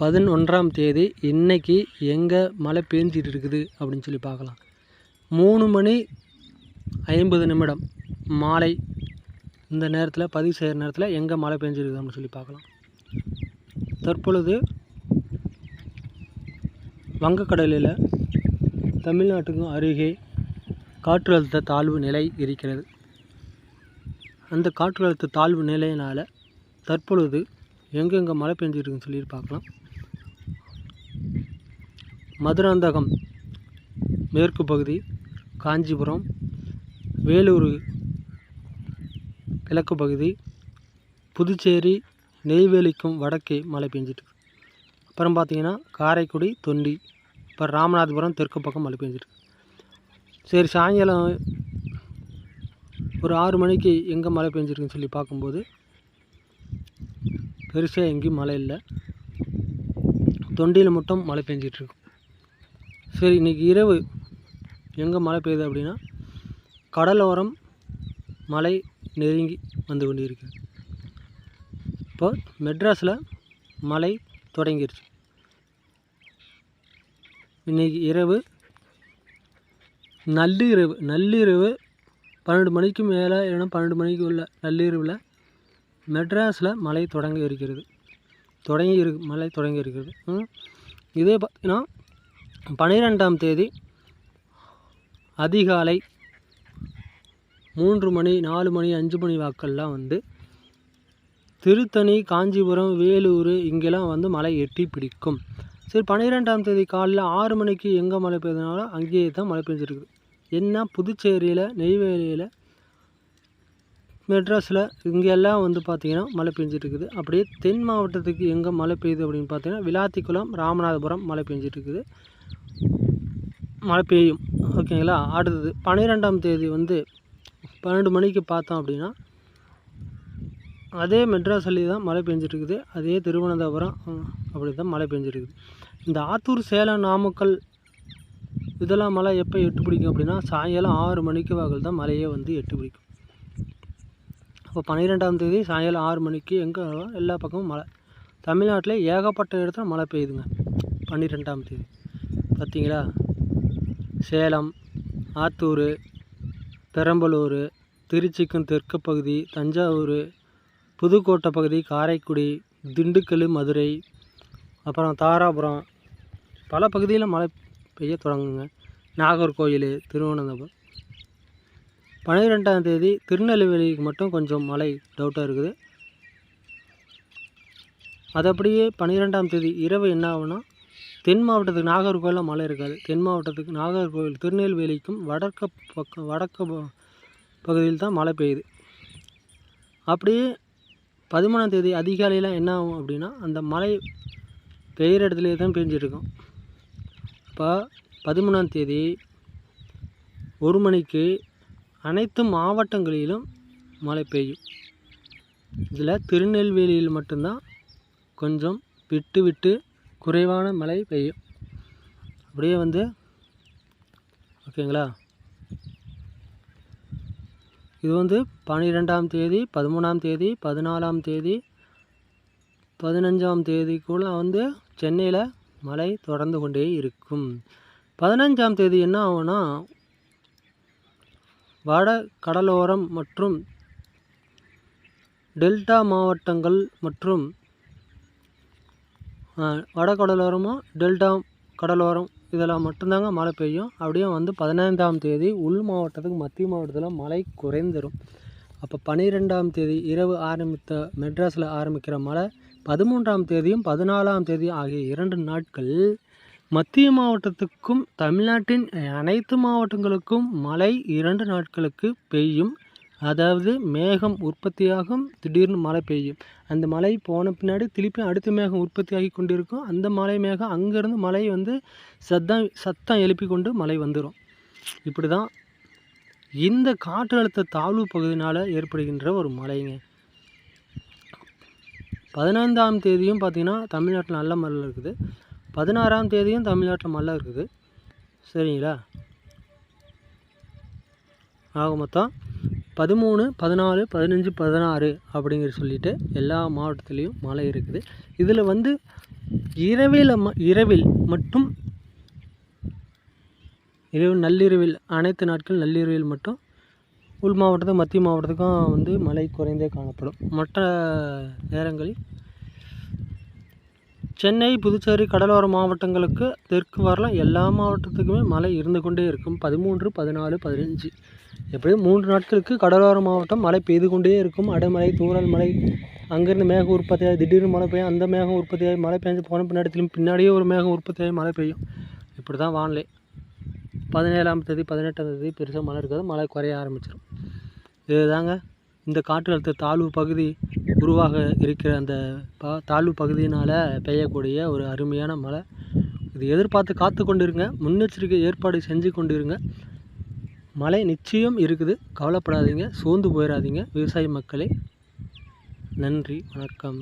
பதினொன்றாம் தேதி இன்னைக்கு எங்கே மழை பேஞ்சிட்டு இருக்குது அப்படின்னு சொல்லி பார்க்கலாம். மூணு மணி ஐம்பது நிமிடம் மாலை இந்த நேரத்தில் பதிவு செய்கிற நேரத்தில் எங்கே மழை பெஞ்சிருக்குது அப்படின்னு சொல்லி பார்க்கலாம். தற்பொழுது வங்கக்கடலில் தமிழ்நாட்டுக்கும் அருகே காற்றழுத்த தாழ்வு நிலை இருக்கிறது. அந்த காற்றழுத்த தாழ்வு நிலையினால் தற்பொழுது எங்கெங்கே மழை பெஞ்சிருக்குன்னு சொல்லி பார்க்கலாம். மதுராந்தகம் மேற்கு பகுதி காஞ்சிபுரம் வேலூர் கிழக்கு பகுதி புதுச்சேரி நெய்வேலிக்கும் வடக்கே மழை பெஞ்சிட்டு அப்புறம் பார்த்தீங்கன்னா காரைக்குடி தொண்டி இப்போ ராமநாதபுரம் தெற்கு பக்கம் மழை பெஞ்சிருக்கு சரி சாயங்காலம் ஒரு ஆறு மணிக்கு எங்கே மழை பெஞ்சிருக்குன்னு சொல்லி பார்க்கும்போது பெருசாக எங்கேயும் மழை இல்லை. தொண்டியில் மட்டும் மழை பெஞ்சிட்ருக்கு சரி இன்றைக்கி இரவு எங்கே மழை பெய்யுது அப்படின்னா கடலோரம் மழை நெருங்கி வந்து கொண்டு இருக்குது இப்போ மெட்ராஸில் மழை தொடங்கிருச்சு. இன்றைக்கி இரவு நள்ளிரவு நள்ளிரவு பன்னெண்டு மணிக்கு மேலே இல்லைன்னா பன்னெண்டு மணிக்கு உள்ள நள்ளிரவில் மெட்ராஸில் மழை தொடங்க இருக்கிறது. தொடங்கி இரு மழை தொடங்கி இருக்கிறது. இதே பார்த்தீங்கன்னா பனிரெண்டாம் தேதி அதிகாலை மூன்று மணி நாலு மணி அஞ்சு மணி வாக்கெல்லாம் வந்து திருத்தணி காஞ்சிபுரம் வேலூர் இங்கெல்லாம் வந்து மழை எட்டி பிடிக்கும். சரி பன்னிரெண்டாம் தேதி காலைல ஆறு மணிக்கு எங்கே மழை பெய்யுதுனாலும் அங்கேயே தான் மழை பெஞ்சிருக்குது. என்ன புதுச்சேரியில் நெய்வேலியில் மெட்ராஸில் இங்கெல்லாம் வந்து பார்த்திங்கன்னா மழை பெஞ்சிட்ருக்குது அப்படியே தென் மாவட்டத்துக்கு எங்கே மழை பெய்யுது அப்படின்னு பார்த்தீங்கன்னா விளாத்திக்குளம் ராமநாதபுரம் மழை பெஞ்சிட்ருக்குது மழை பெய்யும். ஓகேங்களா? அடுத்தது பன்னிரெண்டாம் தேதி வந்து பன்னெண்டு மணிக்கு பார்த்தோம் அப்படின்னா அதே மெட்ராஸ் அள்ளி தான் மழை பெஞ்சிட்டுருக்குது அதே திருவனந்தபுரம் அப்படி தான் மழை பெஞ்சிருக்குது இந்த ஆத்தூர் சேலம் நாமக்கல் இதெல்லாம் மழை எப்போ எட்டு பிடிக்கும் அப்படின்னா சாயங்காலம் ஆறு மணிக்கு வாக்கில் தான் மழையே வந்து எட்டு பிடிக்கும். அப்போ பன்னிரெண்டாம் தேதி சாயங்காலம் ஆறு மணிக்கு எங்கே எல்லா பக்கமும் மழை. தமிழ்நாட்டில் ஏகப்பட்ட இடத்துல மழை பெய்யுதுங்க. பன்னிரெண்டாம் தேதி. பார்த்தீங்களா? சேலம் ஆத்தூர் பெரம்பலூர் திருச்சிக்கும் தெற்கு பகுதி தஞ்சாவூர் புதுக்கோட்டை பகுதி காரைக்குடி திண்டுக்கல் மதுரை அப்புறம் தாராபுரம். பல பகுதியில் மழை பெய்ய தொடங்குங்க. நாகர்கோயில் திருவனந்தபுரம். பன்னிரெண்டாம் தேதி திருநெல்வேலிக்கு மட்டும் கொஞ்சம் மழை டவுட்டாக இருக்குது. அது அப்படியே பன்னிரெண்டாம் தேதி இரவு என்ன ஆகுனா தென் மாவட்டத்துக்கு நாகர்கோவில் மழை இருக்காது. தென் மாவட்டத்துக்கு நாகர்கோவில் திருநெல்வேலிக்கும் வடக்க பக்கம் வடக்கு ப- பகுதியில் தான் மழை பெய்யுது. அப்படியே பதிமூணாம் தேதி அதிகாலையில் என்ன ஆகும் அப்படின்னா அந்த மழை பெய்கிற இடத்துலையே தான் பெஞ்சிருக்கும் இப்போ பதிமூணாம் தேதி ஒரு மணிக்கு அனைத்து மாவட்டங்களிலும் மழை பெய்யும். இதில் திருநெல்வேலியில் மட்டும்தான் கொஞ்சம் விட்டு விட்டு குறைவான மழை பெய்யும். அப்படியே வந்து ஓகேங்களா? இது வந்து பன்னிரெண்டாம் தேதி பதிமூணாம் தேதி பதினாலாம் தேதி பதினஞ்சாம் தேதிக்குள்ள வந்து சென்னையில் மழை தொடர்ந்து கொண்டே இருக்கும். பதினஞ்சாம் தேதி என்ன ஆகும்னா வட கடலோரம் மற்றும் டெல்டா மாவட்டங்கள் மற்றும் வடகடலோரமும் வட டெல்டா கடலோரம் இதெல்லாம் மட்டும்தாங்க மழை பெய்யும். அப்படியே வந்து பதினைந்தாம் தேதி உள் மாவட்டத்துக்கு மத்திய மாவட்டத்தில் மழை குறைந்துடும் அப்போ பன்னிரெண்டாம் தேதி இரவு ஆரம்பித்த மெட்ராஸில் ஆரம்பிக்கிற மழை பதிமூன்றாம் தேதியும் பதினாலாம் தேதி ஆகிய இரண்டு நாட்கள் மத்திய மாவட்டத்துக்கும் தமிழ்நாட்டின் அனைத்து மாவட்டங்களுக்கும் மழை இரண்டு நாட்களுக்கு பெய்யும். அதாவது மேகம் உற்பத்தியாகும் திடீர்னு மழை பெய்யும். அந்த மழை போன பின்னாடி திருப்பி அடுத்த மேகம் உற்பத்தியாகி கொண்டிருக்கும். அந்த மழை மேகம் அங்கேருந்து மழை வந்து சத்தம் சத்தம் எழுப்பி கொண்டு மழை வந்துடும் இப்படி தான் இந்த காற்றழுத்த தாழ்வு பகுதியினால் ஏற்படுகின்ற ஒரு மழைங்க. பதினைந்தாம் தேதியும் பார்த்திங்கன்னா தமிழ்நாட்டில் நல்ல மழை இருக்குது. பதினாறாம் தேதியும் தமிழ்நாட்டில் மழை இருக்குது. சரிங்களா? ஆக மொத்தம் பதிமூணு பதினாலு பதினஞ்சு பதினாறு அப்படிங்கிற சொல்லிட்டு எல்லா மாவட்டத்துலேயும் மழை இருக்குது. இதில் வந்து இரவில் ம- இரவில் மட்டும் இரவு நள்ளிரவில் அனைத்து நாட்கள் நள்ளிரவில் மட்டும் உள் மாவட்டத்துக்கும் மத்திய மாவட்டத்துக்கும் வந்து மழை குறைந்தே காணப்படும். மற்ற நேரங்களில் சென்னை புதுச்சேரி கடலோர மாவட்டங்களுக்கு தெற்கு வரலாம். எல்லா மாவட்டத்துக்குமே மழை இருந்து கொண்டே இருக்கும். பதிமூன்று பதினாலு பதினஞ்சு. எப்படியும் மூன்று நாட்களுக்கு கடலோர மாவட்டம் மழை பெய்து கொண்டே இருக்கும். அடைமலை தூறல் மலை அங்கேருந்து மேகம் உற்பத்தியாகி திடீர்னு மழை பெய்யும். அந்த மேகம் உற்பத்தியாகி மழை பெஞ்சு போன பின்னாடி பின்னாடியே ஒரு மேகம் உற்பத்தியாகி மழை பெய்யும். இப்படி தான் வானிலை. பதினேழாம் தேதி பதினெட்டாம் தேதி பெருசாக மழை இருக்காது. மழை குறைய ஆரம்பிச்சிடும் இதுதாங்க இந்த காற்றழுத்த தாழ்வு பகுதி உருவாக இருக்கிற அந்த ப தாழ்வு பகுதியினால் பெய்யக்கூடிய ஒரு அருமையான மழை. இது எதிர்பார்த்து காத்து கொண்டிருங்க முன்னெச்சரிக்கை ஏற்பாடு செஞ்சு கொண்டிருங்க. மழை நிச்சயம் இருக்குது. கவலைப்படாதீங்க. சோர்ந்து போயிடாதீங்க விவசாய மக்களே நன்றி. வணக்கம்.